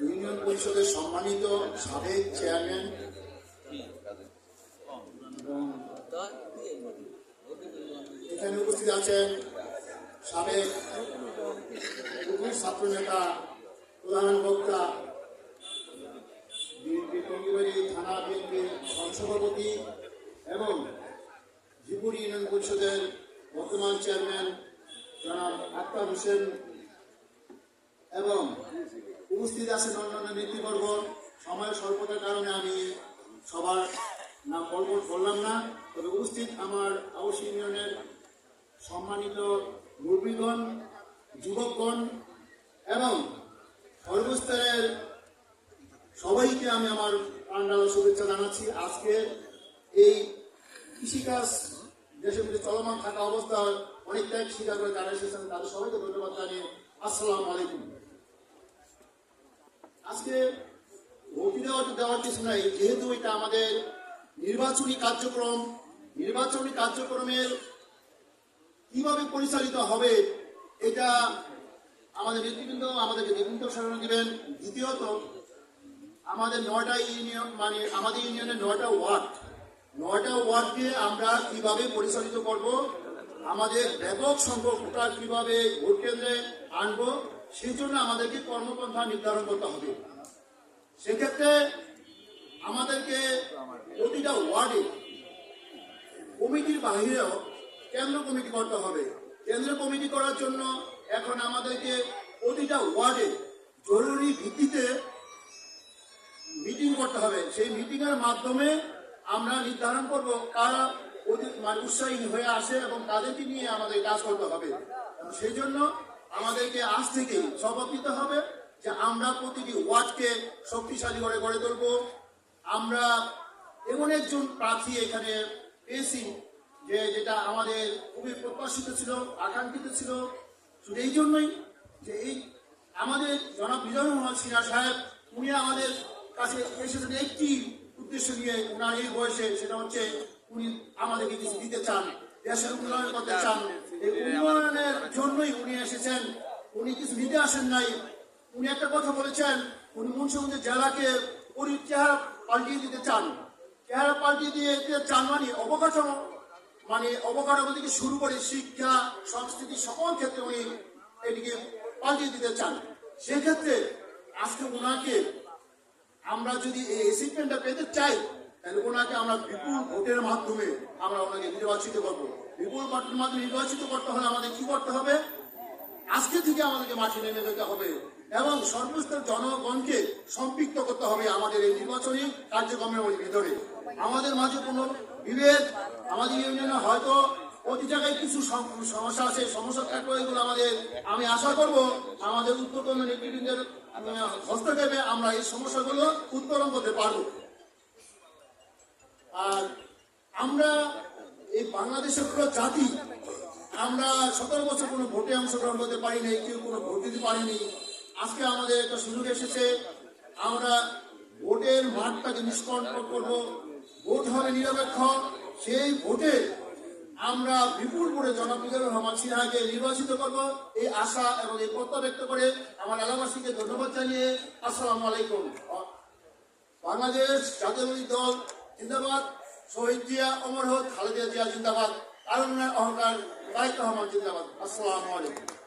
Union পরিষদের সম্মানিত সাবেক চেয়ারম্যান এখানে উপস্থিত আছেন সাবেক ছাত্র নেতা, প্রধান বক্তা, বিএনপি থানা বিএনপির সহসভাপতি এবং ত্রিপুর ইউনিয়ন পরিষদের বর্তমান চেয়ারম্যান জনাব আক্তার হোসেন এবং উপস্থিত আছেন অন্যান্য নেতৃবর্গ। সময়ের স্বল্পতার কারণে আমি সবার নাম বলব, বললাম না। তবে উপস্থিত আমার আবাস ইউনিয়নের সম্মানিত মুরব্বীগণ, যুবকগণ এবং সর্বস্তরের সবাইকে আমি আমার প্রাণডাল শুভেচ্ছা জানাচ্ছি। আজকে এই কৃষিকাজ দেশের মধ্যে চলমান থাকা অবস্থায় অনেকটাই স্বীকার করে যারা এসেছেন, তাদের সবাইকে ধন্যবাদ জানিয়ে আসসালামু আলাইকুম। আজকে ভোট দেওয়া দেওয়ার কিছু নাই, যেহেতু এটা আমাদের নির্বাচনী কার্যক্রম, নির্বাচনী কার্যক্রমের কীভাবে পরিচালিত হবে এটা আমাদের নেতৃবৃন্দ, আমাদেরকে নেতৃত্ব স্মরণ দিবেন। দ্বিতীয়ত, আমাদের নয়টা ইউনিয়ন মানে আমাদের ইউনিয়নের নয়টা ওয়ার্ড, নয়টা ওয়ার্ডকে আমরা কীভাবে পরিচালিত করব আমাদের ব্যাপক সংখ্যক ভোটার কীভাবে ভোট কেন্দ্রে আনব, সেই জন্য আমাদেরকে কর্মপন্থা নির্ধারণ করতে হবে। সেক্ষেত্রে আমাদেরকে প্রতিটা ওয়ার্ডে কমিটির বাহিরেও কেন্দ্র কমিটি করতে হবে। কেন্দ্র কমিটি করার জন্য এখন আমাদেরকে প্রতিটা ওয়ার্ডে জরুরি ভিত্তিতে মিটিং করতে হবে। সেই মিটিং এর মাধ্যমে আমরা নির্ধারণ করব কারা অধিক উৎসাহী হয়ে আসে এবং তাদেরকে নিয়ে আমাদের কাজ করতে হবে। সেই জন্য আমাদেরকে আজ থেকেই শপথ নিতে হবে যে আমরা প্রতিটি ওয়ার্ডকে শক্তিশালী করে গড়ে তুলব। আমরা এমন একজন প্রার্থী এখানে পেয়েছি যে যেটা আমাদের খুবই প্রত্যাশিত ছিল, আকাঙ্ক্ষিত ছিল। শুধু এই জন্যই যে এই আমাদের জনাব বিজয় মোহাম্মদ সিনহা সাহেব, উনি আমাদের কাছে এসেছেন একটি উদ্দেশ্য নিয়ে ওনার এই বয়সে, সেটা হচ্ছে উনি আমাদেরকে কিছু দিতে চান দেশের উন্নয়ন করতে চান। এই উন্নয়নের জন্যই উনি এসেছেন। উনি কিছু নিতে আসেন নাই। উনি একটা কথা বলেছেন উনি মুন্সিগঞ্জ জেলাকে পরি চেহারা পাল্টিয়ে দিতে চান। চেহারা পাল্টিয়ে দিয়ে দিতে চান মানে অবকাঠামো মানে অবকাঠামো থেকে শুরু করে শিক্ষা সংস্কৃতি সকল ক্ষেত্রে উনি এটিকে পাল্টিয়ে দিতে চান। সেক্ষেত্রে আজকে ওনাকে আমরা যদি এই অ্যাসিস্টমেন্টটা পেতে চাই তাহলে আমরা বিপুল ভোটের মাধ্যমে আমরা ওনাকে নির্বাচিত করব। বিপুল ভোটের মাধ্যমে নির্বাচিত করতে হলে আমাদের কি করতে হবে? আজকে থেকে আমাদেরকে মাঠে নেমে যেতে হবে এবং সর্বস্তর জনগণকে সম্পৃক্ত করতে হবে আমাদের এই নির্বাচনী কার্যক্রমের ভিতরে। আমাদের মাঝে কোনো বিভেদ, আমাদের ইউনিয়নে হয়তো প্রতি জায়গায় কিছু সম- সমস্যা আছে, সমস্যা থাকলে এগুলো আমাদের, আমি আশা করব আমাদের উত্তরতম নেতৃবৃন্দের হস্তক্ষেপে আমরা এই সমস্যাগুলো উত্তরণ করতে পারব। আর আমরা এই বাংলাদেশের পুরো জাতি, আমরা সতেরো বছর কোনো ভোটে অংশগ্রহণ করতে পারি নাই, কেউ কোনো ভোট দিতে পারিনি আজকে আমাদের একটা সুযোগ এসেছে, আমরা ভোটের মাঠটাকে নিষ্কণ্ঠ করব। ভোট হবে নিরপেক্ষ, সেই ভোটে আমরা বিপুল ভোটে জনপ্রিয় রহমান সিনহাকে নির্বাচিত করব। এই আশা এবং এই প্রত্যয় ব্যক্ত করে আমার এলাকাবাসীকে ধন্যবাদ জানিয়ে আসসালামু আলাইকুম। বাংলাদেশ জাতীয়বাদী দল জিন্দাবাদ। শহীদ জিয়া, অমর হোক, খালেদা জিয়া জিন্দাবাদ। কারণ অহংকার তারেক রহমান জিন্দাবাদ। আসসালামু আলাইকুম।